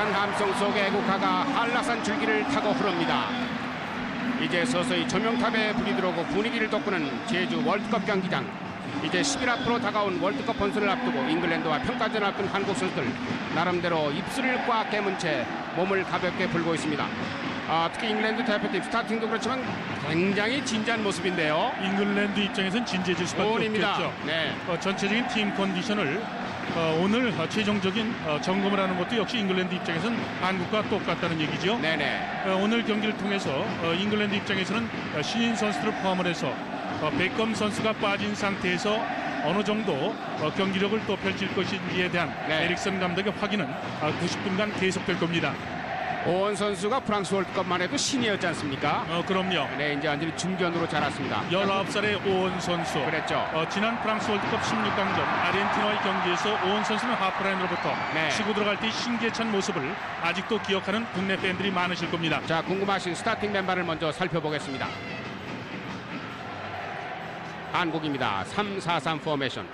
마음속의 애국가가 한라산 줄기를 타고 흐릅니다. 이제 서서히 조명탑에 불이 들어오고 분위기를 돋구는 제주 월드컵 경기장. 이제 10일 앞으로 다가온 월드컵 본선을 앞두고 잉글랜드와 평가전을 앞둔 한국 선수들 나름대로 입술을 꽉 깨문 채 몸을 가볍게 불고 있습니다. 아, 특히 잉글랜드 대표팀 스타팅도 그렇지만 굉장히 진지한 모습인데요. 잉글랜드 입장에선 진지해질 수밖에 오입니다. 없겠죠. 네. 어, 전체적인 팀 컨디션을 어, 오늘 어, 최종적인 어, 점검을 하는 것도 역시 잉글랜드 입장에선 한국과 똑같다는 얘기죠. 네네. 어, 오늘 경기를 통해서 어, 잉글랜드 입장에서는 어, 신인 선수들을 포함을 해서 어, 베컴 선수가 빠진 상태에서 어느 정도 어, 경기력을 또 펼칠 것인지에 대한 네. 에릭슨 감독의 확인은 어, 90분간 계속될 겁니다. 오원 선수가 프랑스 월드컵만 해도 신이었지 않습니까? 어, 그럼요. 네, 이제 완전히 중견으로 자랐습니다. 19살의 오원 선수. 그랬죠. 어, 지난 프랑스 월드컵 16강전 아르헨티나와의 경기에서 오원 선수는 하프라인으로부터 네. 치고 들어갈 때 신기찬 모습을 아직도 기억하는 국내 팬들이 많으실 겁니다. 자, 궁금하신 스타팅 멤버를 먼저 살펴보겠습니다. 한국입니다. 3-4-3 포메이션.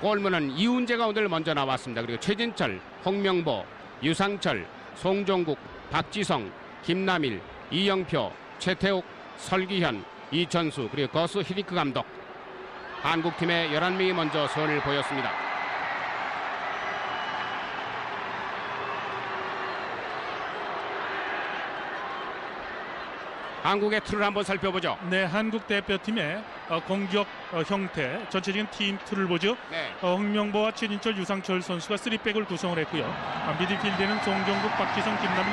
골문은 이훈재가 오늘 먼저 나왔습니다. 그리고 최진철, 홍명보, 유상철, 송종국, 박지성, 김남일, 이영표, 최태욱, 설기현, 이천수 그리고 거수 히딩크 감독. 한국팀의 11명이 먼저 선을 보였습니다. 한국의 틀을 한번 살펴보죠. 네, 한국 대표팀의 어, 공격 어, 형태, 전체적인 팀 틀을 보죠. 네. 어, 홍명보와 최진철, 유상철 선수가 3백을 구성을 했고요. 어, 미드필드에는 송종국, 박지성, 김남일,